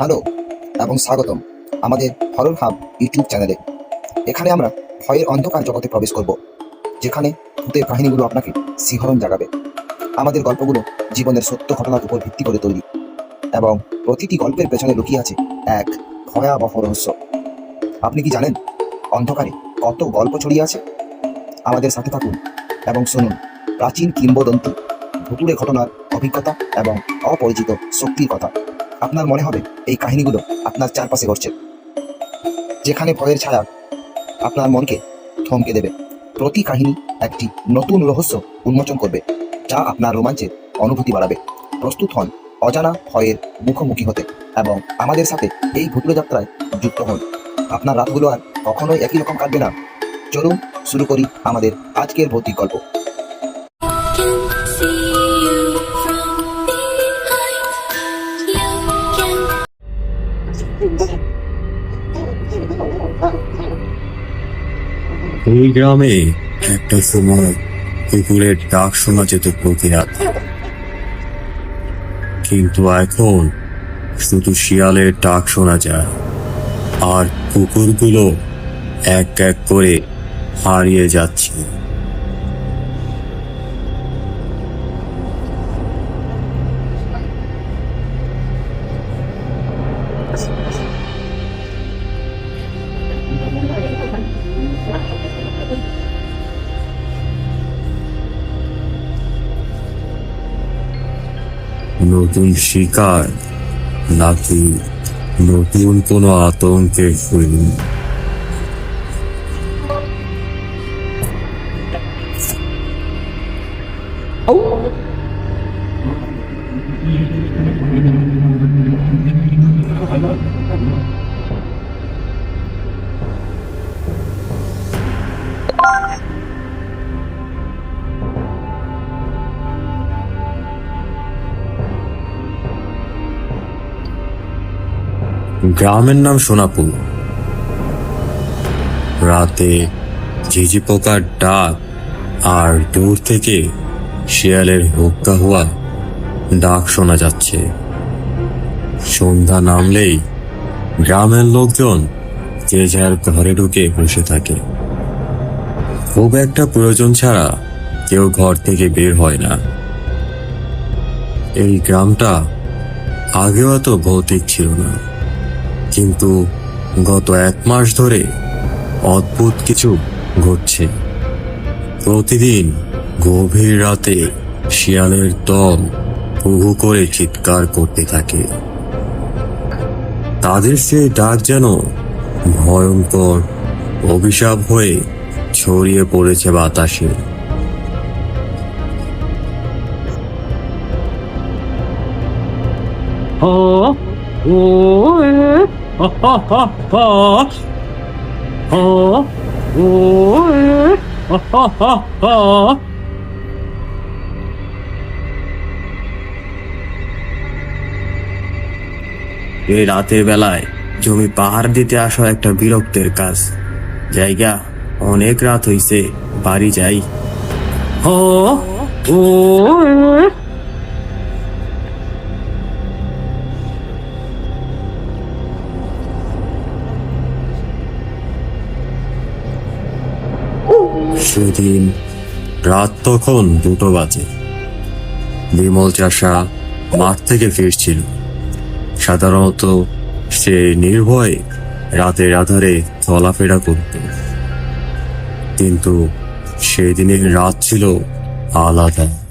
Hello এবং স্বাগতম আমাদের হরর হাব ইউটিউব চ্যানেলে। এখানে আমরা ভয়ের অন্ধকার জগতে প্রবেশ করব, যেখানে ভূতের কাহিনীগুলো আপনাকে শিহরণ জাগাবে। আমাদের গল্পগুলো জীবনের সত্য ঘটনার উপর ভিত্তি করে তৈরি এবং প্রতিটি গল্পের পেছনে লুকিয়ে আছে এক ভয়াবহ রহস্য। আপনি কি জানেন অন্ধকারে কত গল্প ছড়িয়ে আছে? আমাদের সাথে থাকুন এবং শুনুন প্রাচীন কিংবদন্তি ভুতুরে ঘটনার অভিজ্ঞতা এবং অপরিচিত শক্তির কথা। আপনার মনে হবে এই কাহিনীগুলো আপনার চারপাশে ঘটছে। যেখানে ভয়ের ছায়া আপনার মনকে থমকে দেবে। প্রতি কাহিনী একটি নতুন রহস্য উন্মোচন করবে, যা আপনার রোমাঞ্চের অনুভূতি বাড়াবে। প্রস্তুত হন অজানা ভয়ের মুখোমুখি হতে এবং আমাদের সাথে এই ভুতুরে যাত্রায় যুক্ত হন। আপনার রাতগুলো আর কখনোই একই রকম কাটবে না। চলুন শুরু করি আমাদের আজকের ভৌতিক গল্প। এই গ্রামে একটা সময় কুকুরের ডাক শোনা যেত প্রতি রাত। কিন্তু এখন শুধু শিয়ালের ডাক শোনা যায়, আর কুকুরগুলো এক এক করে হারিয়ে যাচ্ছে। নতুন শিকার নাকি নতুন কোনো আতঙ্কের শুরু গ্রামের নাম সোনাপুর। রাতে ঝিঝি পোকার ডাক আর দূর থেকে শিয়ালের হুক্কা হওয়া ডাক শোনা যাচ্ছে। সন্ধ্যা নামলেই গ্রামের লোকজন যে যার ঘরে ঢুকে বসে থাকে। খুব একটা প্রয়োজন ছাড়া কেউ ঘর থেকে বের হয় না। এই গ্রামটা আগেও এত ভৌতিক ছিল না। কিন্তু গত এক মাস ধরে অদ্ভুত কিছু ঘটছে। প্রতিদিন গভীর রাতে শিয়ালের দল হুহু করে চিৎকার করতে থাকে। তাদের সেই ডাক যেন ভয়ঙ্কর অভিশাপ হয়ে ছড়িয়ে পড়েছে বাতাসে। Ha o এই রাতের বেলায় জমি পাহাড় দিতে আসা একটা বিরক্তের কাজ। জায়গা অনেক রাত হইছে, বাড়ি যাই। ও o সেদিন রাত তখন দুটো বাজে। বিমল চাষা মাঠ থেকে ফিরছিল। সাধারণত সে নির্ভয়ে রাতের আধারে চলাফেরা করত। কিন্তু সেদিনের রাত ছিল আলাদা।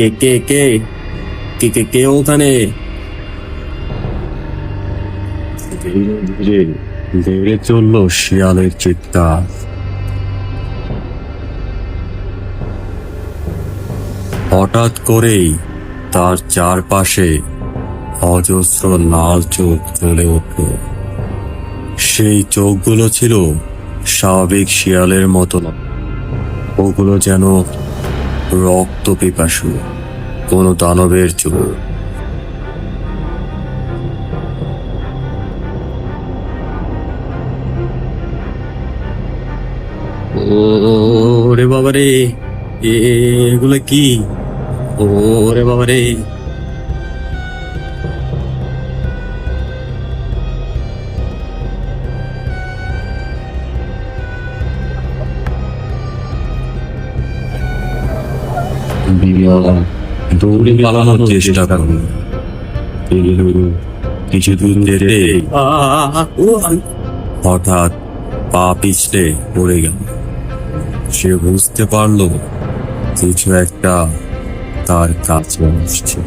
কে কে কে? কে কে কে ওখানে? ধীরে ধীরে বেড়ে চলল শিয়ালের চিৎকার। হঠাৎ করেই তার চারপাশে অজস্র লাল চোখ জ্বলে উঠল। সেই চোখগুলো ছিল স্বাভাবিক শিয়ালের মতো ওগুলো যেন রক্ত পিপাসু কোন দানবের চোখ ওরে বাবা রে এগুলো কি? ওরে বাবা দৌড়ে পালানোর চেষ্টা করুন কিছু দূর যেতে হঠাৎ পা পিছলে পড়ে গেল। সে বুঝতে পারল কিছু একটা তার কাছে আসছে।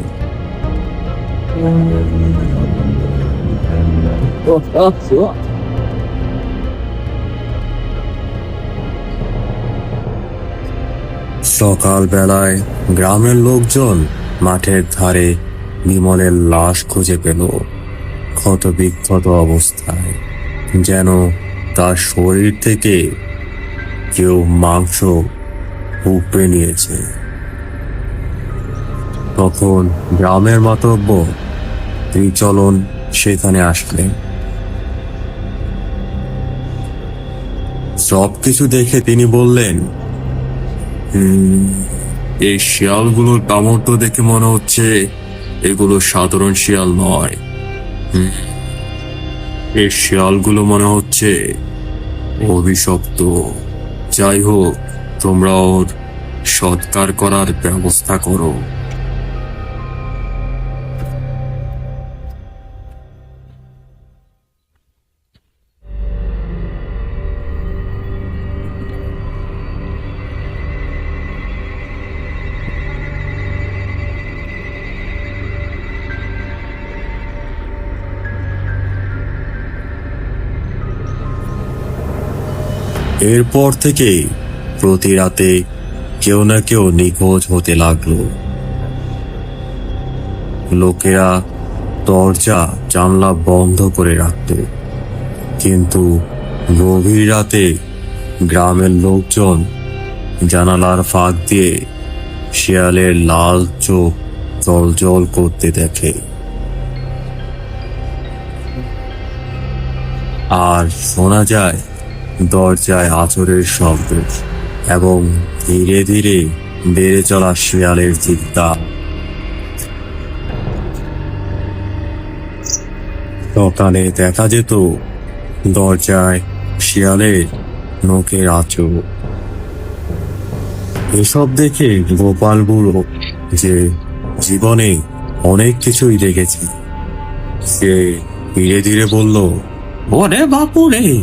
সকাল বেলায় গ্রামের লোকজন মাঠের ধারে বিমলের লাশ খুঁজে পেল। ক্ষত বিক্ষত অবস্থায় যেন তার শরীর থেকে কেউ মাংস উপড়ে নিয়েছে। তখন গ্রামের মাতব্য চলন সেখানে আসলেন। সবকিছু দেখে তিনি বললেন "হুম, এই শিয়ালগুলোর কামড় তো দেখে মনে হচ্ছে এগুলো সাধারণ শিয়াল নয়। এই শিয়ালগুলো মনে হচ্ছে অভিশপ্ত। যাই হোক, তোমরা ওর সৎকার করার ব্যবস্থা করো। এরপর থেকে প্রতি রাতে কেউ না কেউ নিখোঁজ হতে লাগল। লোকেরা দরজা, জানলা বন্ধ করে রাখত। কিন্তু গভীর রাতে গ্রামের লোকজন জানালার ফাঁক দিয়ে শিয়ালের লাল চোখ জল জল করতে দেখে। আর শোনা যায় দরজায় আচরের শব্দ এবং ধীরে ধীরে বেড়ে চলা শিয়ালের চিৎকার সকালে দেখা যেত দরজায় শিয়ালের নখের আচর এসব দেখে গোপাল বুড়ো যে জীবনে অনেক কিছুই দেখেছে, সে ধীরে ধীরে বলল, ওরে বাপুরে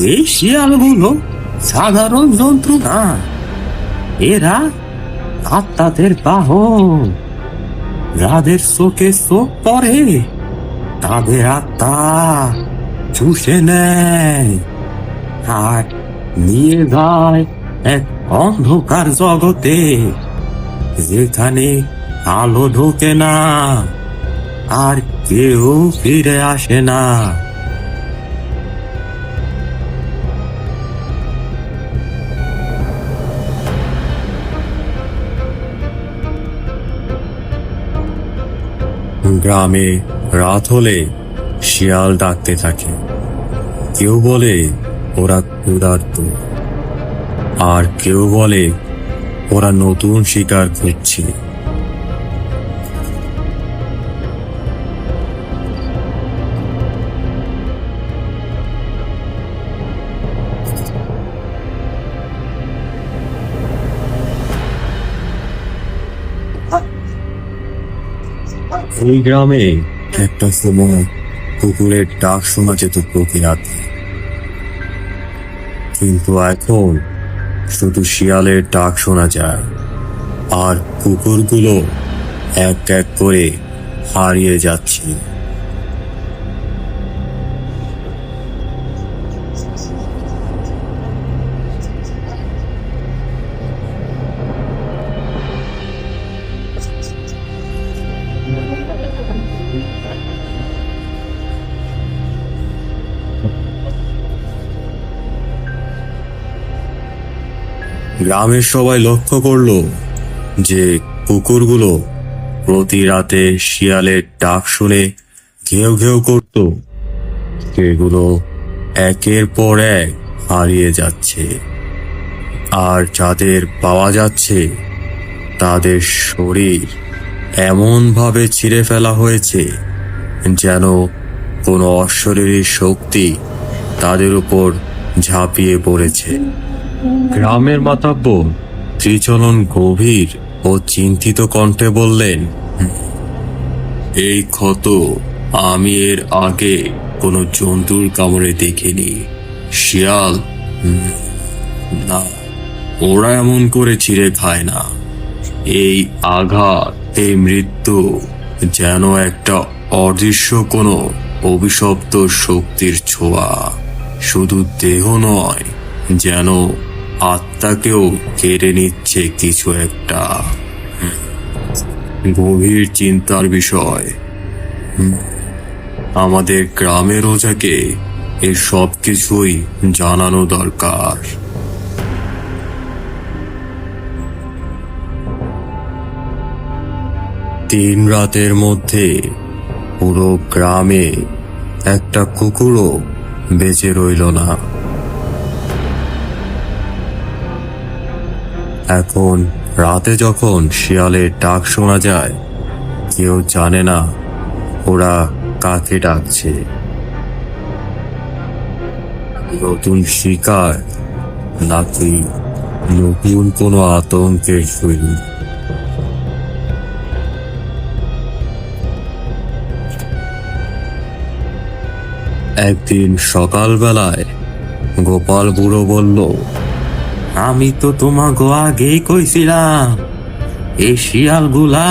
এই শিয়ালগুলো সাধারণ জন্তু না এরা আত্মাদের বাহন। যাদের চোখে চোখ পড়ে, তাদের আত্মা চুষে নেয়। আর নিয়ে যায় এক অন্ধকার জগতে, যেখানে আলো ঢোকে না, আর কেউ ফিরে আসে না। গ্রামে রাত হলে শিয়াল ডাকতে থাকে। কেউ বলে, ওরা ক্ষুধার্ত। আর কেউ বলে, ওরা নতুন শিকার খুঁজছে। এই গ্রামে একটা সময় কুকুরের ডাক শোনা যেত প্রতি রাতে। কিন্তু এখন শুধু শিয়ালের ডাক শোনা যায়, আর কুকুরগুলো এক এক করে হারিয়ে যাচ্ছে। গ্রামের সবাই লক্ষ্য করল যে কুকুরগুলো প্রতি রাতে শিয়ালের ডাক শুনে ঘেউ ঘেউ করত। সেগুলো একের পর এক হারিয়ে যাচ্ছে। আর যাদের পাওয়া যাচ্ছে, তাদের শরীর এমনভাবে ছিঁড়ে ফেলা হয়েছে যেন কোনো অশরীরী শক্তি তাদের উপর ঝাঁপিয়ে পড়েছে। গ্রামের মাতাব্য ত্রিচলন গভীর ও চিন্তিত কণ্ঠে বললেন, এই ক্ষত আমি এর আগে কোনো জন্তুর কামড়ে দেখিনি। শিয়াল, না, ওরা এমন করে ছিঁড়ে খায় না। এই আঘাত, এই মৃত্যু যেন একটা অদৃশ্য কোনো অভিশপ্ত শক্তির ছোঁয়া। শুধু দেহ নয়, যেন আত্মাকেও কেড়ে নিচ্ছে কিছু একটা। গভীর চিন্তার বিষয়। আমাদের গ্রামের ওঝাকে এই সব কিছুই জানানো দরকার। তিন রাতের মধ্যে পুরো গ্রামে একটা কুকুরও বেঁচে রইল না। এখন রাতে যখন শিয়ালের ডাক শোনা যায়, কেউ জানে না ওরা কাকে ডাকছে। নতুন শিকার নাকি নতুন কোনো আতঙ্কের শুরু একদিন সকালবেলায় গোপাল বুড়ো বলল আমি তো তোমাকে আগেই কইছিলাম এই শিয়ালগুলা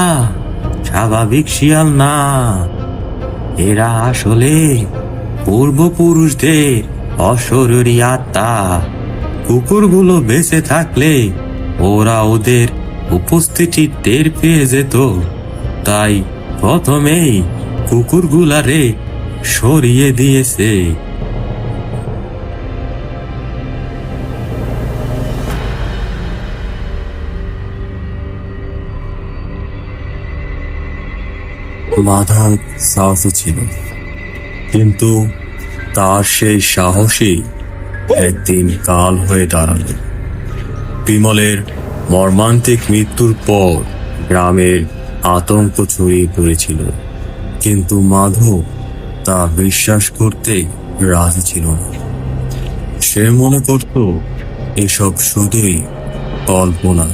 স্বাভাবিক শিয়াল না। এরা আসলে পূর্বপুরুষদের অশরীরী আত্মা। কুকুরগুলো বেঁচে থাকলে ওরা ওদের উপস্থিতি টের পেয়ে যেত। তাই প্রথমেই কুকুরগুলারে সরিয়ে দিয়েছে। মাধার সাহসও ছিল। কিন্তু তার সেই সাহসী একদিন কাল হয়ে দাঁড়াল। বিমলের মর্মান্তিক মৃত্যুর পর গ্রামের আতঙ্ক ছড়িয়ে পড়েছিল। কিন্তু মাধব তা বিশ্বাস করতে রাজি ছিল না। সে মনে করত, এসব শুধুই কল্পনা।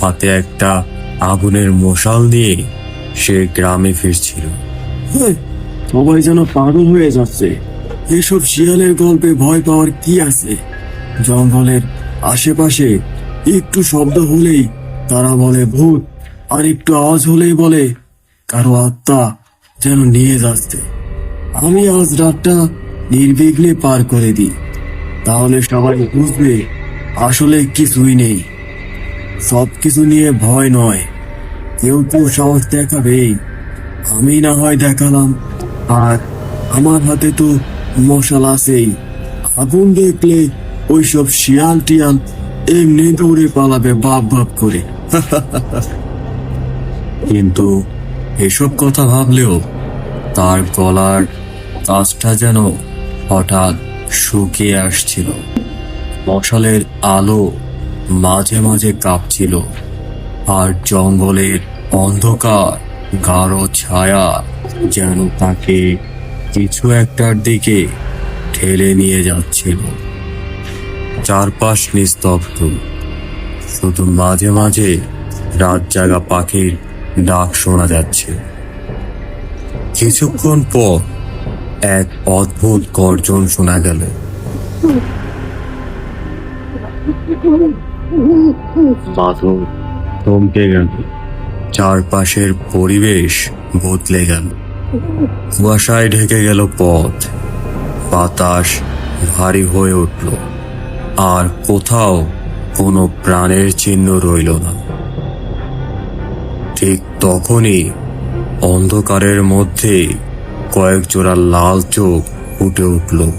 হাতে একটা আগুনের মশাল দিয়ে সে গ্রামে ফিরছিল। সবাই যেন পাগল হয়ে যাচ্ছে। এসব শিয়ালের গল্পে ভয় পাওয়ার কি আছে? জঙ্গলের আশেপাশে একটু শব্দ হলেই তারা বলে, ভূত, আর একটু আওয়াজ হলেই বলে, কারও আত্মা যেন নিয়ে যাচ্ছে। আমি আজ রাতটা নির্বিঘ্নে পার করে দিই। তাহলে সবাই বুঝবে আসলে কিছুই নেই। সব কিছু নিয়ে ভয় নয়। কেউ কেউ সাহস দেখাবেই। আমি না হয় দেখালাম। আর আমার হাতে তো মশাল আছেই। আগুন দেখলে ওইসব শিয়াল টিয়াল এমনি দৌড়ে পালাবে বাপ বাপ করে। কিন্তু এসব কথা ভাবলেও তার গলার কাজটা যেন হঠাৎ শুকিয়ে আসছিল। মশালের আলো মাঝে মাঝে কাঁপছিল। আর জঙ্গলের অন্ধকার, গাঢ় ছায়া যেন তাকে কিছু একটার দিকে ঠেলে নিয়ে যাচ্ছিল। চারপাশ নিস্তব্ধ। শুধু মাঝে মাঝে রাত জাগা পাখির ডাক শোনা যাচ্ছে। কিছুক্ষণ পর এক অদ্ভুত গর্জন শোনা গেল। মাধব থমকে গেল। চারপাশের পরিবেশ বদলে গেল। কুয়াশায় ঢেকে গেল পথ। বাতাস ভারী হয়ে উঠল। আর কোথাও কোনো প্রাণের চিহ্ন রইল না। ঠিক তখনই অন্ধকারের মধ্যে কয়েক জোড়া লাল চোখ ফুটে উঠল।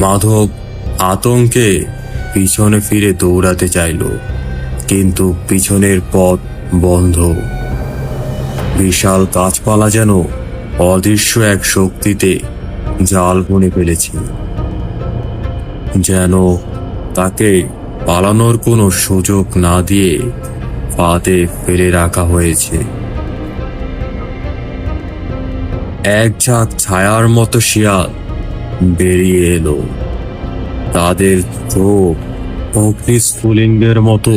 মাধব আতঙ্কে পিছনে ফিরে দৌড়াতে চাইল, কিন্তু পিছনের পথ বন্ধ। বিশাল গাছপালা যেন অদৃশ্য এক শক্তিতে জাল বুনে ফেলেছে। যেন তাকে পালানোর কোনো সুযোগ না দিয়ে পাতে ফেলে রাখা হয়েছে। এক ঝাঁক ছায়ার মতো শিয়াল বেরিয়ে এলো। তাদের চোখ অগ্নিস্ফুলিঙ্গের মতো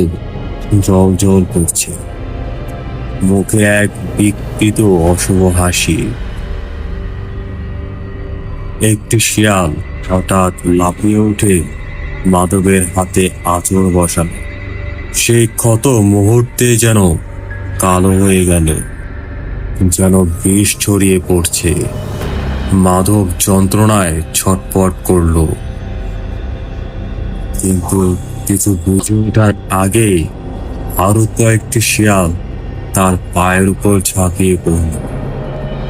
জল জল করছে। মুখে এক বিকৃত অশুভ হাসি। একটি শিয়াল হঠাৎ লাফিয়ে উঠে মাধবের হাতে আঁচড় বসালো। সেই ক্ষত মুহূর্তে যেন কালো হয়ে গেল, যেন বিষ ছড়িয়ে পড়ছে। মাধব যন্ত্রণায় ছটপট করল। কিন্তু কিছু বুঝে ওঠার আগে আরও কয়েকটি শিয়াল তার পায়ের উপর ঝাঁপিয়ে পড়ল।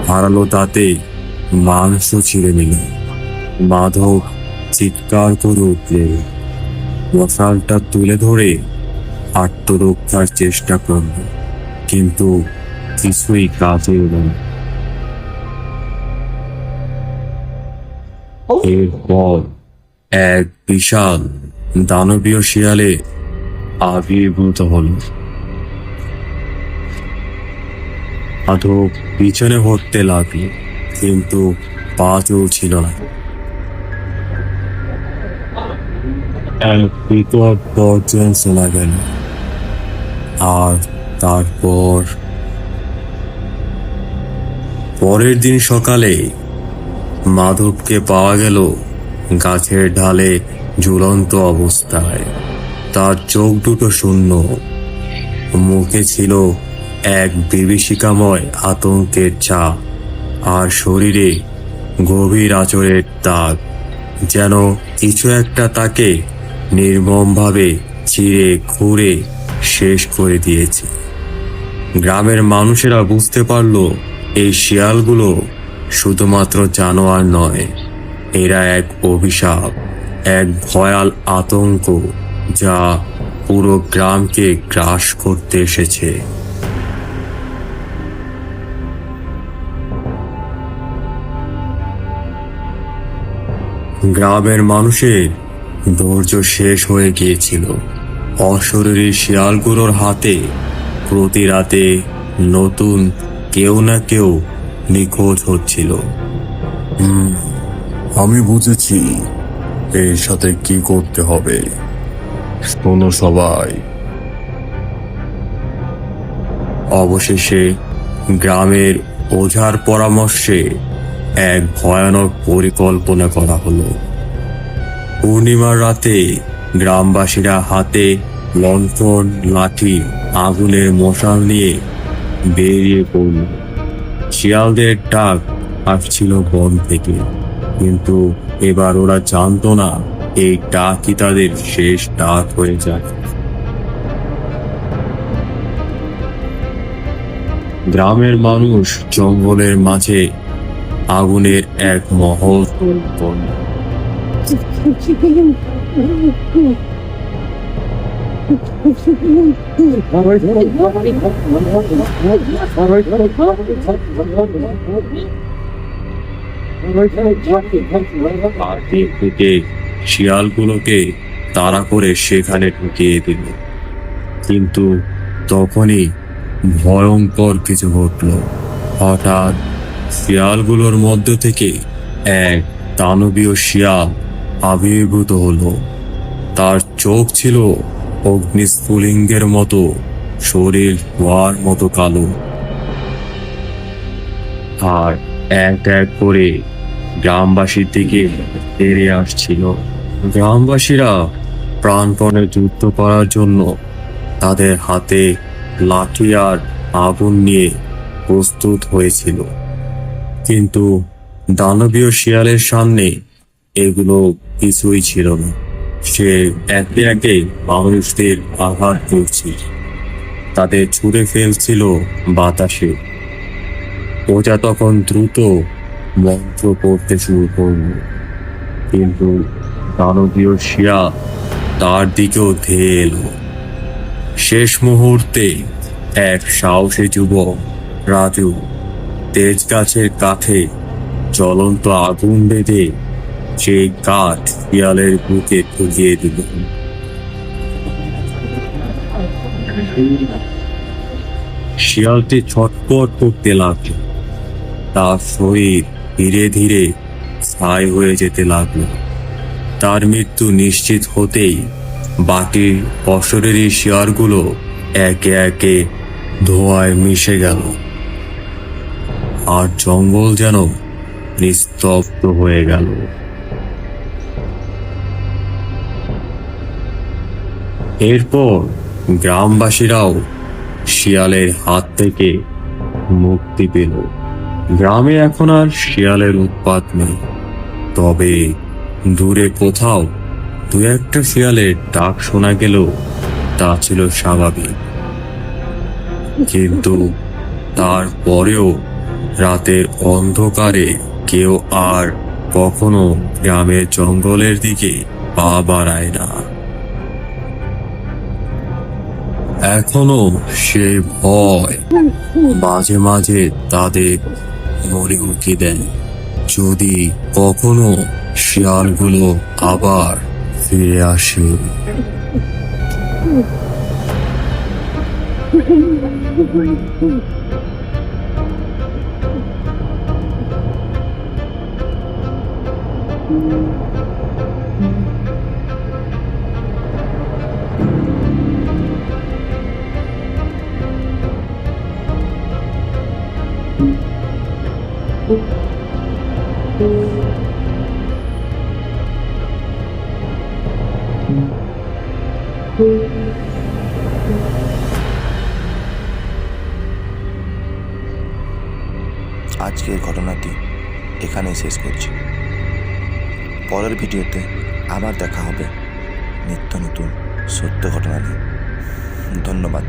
হারালো তাতে মাংস ছিঁড়ে নিল। মাধব চিৎকার করে উঠলে। মশালটা তুলে ধরে আত্মরক্ষার চেষ্টা করল, কিন্তু কিছুই কাজে এলো না। এরপর এক বিশাল দানবীয় শিয়ালে আবির্ভূত হল। পিছনে হটতে লাগল, কিন্তু পা চলছিল না। আর তারপর পরের দিন সকালে মাধবকে পাওয়া গেল গাছের ঢালে ঝুলন্ত অবস্থায়। তার চোখ দুটো শূন্য। মুখে ছিল এক বিভীষিকাময় আতঙ্কের ছাপ আর শরীরে গভীর আচরের দাগ, যেন কিছু একটা তাকে নির্মমভাবে চিরে খুঁড়ে শেষ করে দিয়েছে। গ্রামের মানুষেরা বুঝতে পারল এই শিয়ালগুলো শুধুমাত্র জানোয়ার নয়, এরা এক অভিশাপ, এক ভয়াল আতঙ্ক যা পুরো গ্রামকে গ্রাস করতে এসেছে। গ্রামের মানুষের ধৈর্য শেষ হয়ে গিয়েছিল। অশরীরী শিয়ালগুলোর হাতে প্রতি রাতে নতুন কেউ না কেউ নিখোঁজ হচ্ছিল। আমি বুঝেছি এর সাথে কি করতে হবে। শোনো সবাই। অবশেষে গ্রামের ওঝার পরামর্শে এক ভয়ানক পরিকল্পনা করা হলো। পূর্ণিমার রাতে গ্রামবাসীরা হাতে লণ্ঠন, লাঠি, আগুনের মশাল নিয়ে বেরিয়ে পড়ল। শিয়ালদের ডাক আসছিল বন থেকে। কিন্তু এবার ওরা জানতো না, এই ডাকই তাদের শেষ ডাক হয়ে যায়। গ্রামের মানুষ জঙ্গলের মাঝে আগুনের এক মহল শিয়ালগুলোকে তাড়া করে সেখানে ঢুকিয়ে দিল। কিন্তু তখনই ভয়ঙ্কর কিছু ঘটল। হঠাৎ শিয়ালগুলোর মধ্য থেকে এক দানবীয় শিয়াল আবির্ভূত হলো। তার চোখ ছিল অগ্নিস্ফুলিঙ্গের মতো, শরীর ধোয়ার মতো কালো। আর এক এক করে গ্রামবাসীর দিকে তেড়ে আসছিল। গ্রামবাসীরা প্রাণপণে যুদ্ধ করার জন্য তাদের হাতে লাঠি আর আগুন নিয়ে প্রস্তুত হয়েছিল। কিন্তু দানবীয় শিয়ালের সামনে এগুলো কিছুই ছিল না। সে একে একে মানুষদের আঘাত করছিল তাদের ছুঁড়ে ফেলছিল বাতাসে। ওটা তখন দ্রুত মন্ত্র করতে শুরু করল। কিন্তু দানবীয় শিয়া তার দিকেও ধেয়ে এলো। শেষ মুহূর্তে এক সাহসী যুবক, রাজু তেজ গাছের কাঠে জ্বলন্ত আগুন বেঁধে সেই কাঠ শিয়ালের বুকে ফুলিয়ে দিল। শিয়ালটি ছটপট করতে লাগল। তার শরীর ধীরে ধীরে ছাই হয়ে যেতে লাগল। তার মৃত্যু নিশ্চিত হতেই বাকি অশরীরী শিয়ারগুলো একে একে ধোঁয়ায় মিশে গেল। আর জঙ্গল যেন নিস্তব্ধ হয়ে গেল। এরপর গ্রামবাসীরাও শিয়ালের হাত থেকে মুক্তি পেল। গ্রামে এখন আর শিয়ালের উৎপাত নেই। তবে দূরে কোথাও দু একটা শিয়ালের ডাক শোনা গেল, তা ছিল স্বাভাবিক। কিন্তু তারপরেও রাতের অন্ধকারে কেউ আর কখনো গ্রামের জঙ্গলের দিকে পা বাড়ায় না। এখনও সে ভয় মাঝে মাঝে তাদের মরে উঠে দেয়। যদি কখনো শিয়ালগুলো আবার ফিরে আসে। আজকের পরের ভিডিওতে আবার দেখা হবে নিত্য নতুন সত্য ঘটনা নিয়ে। ধন্যবাদ।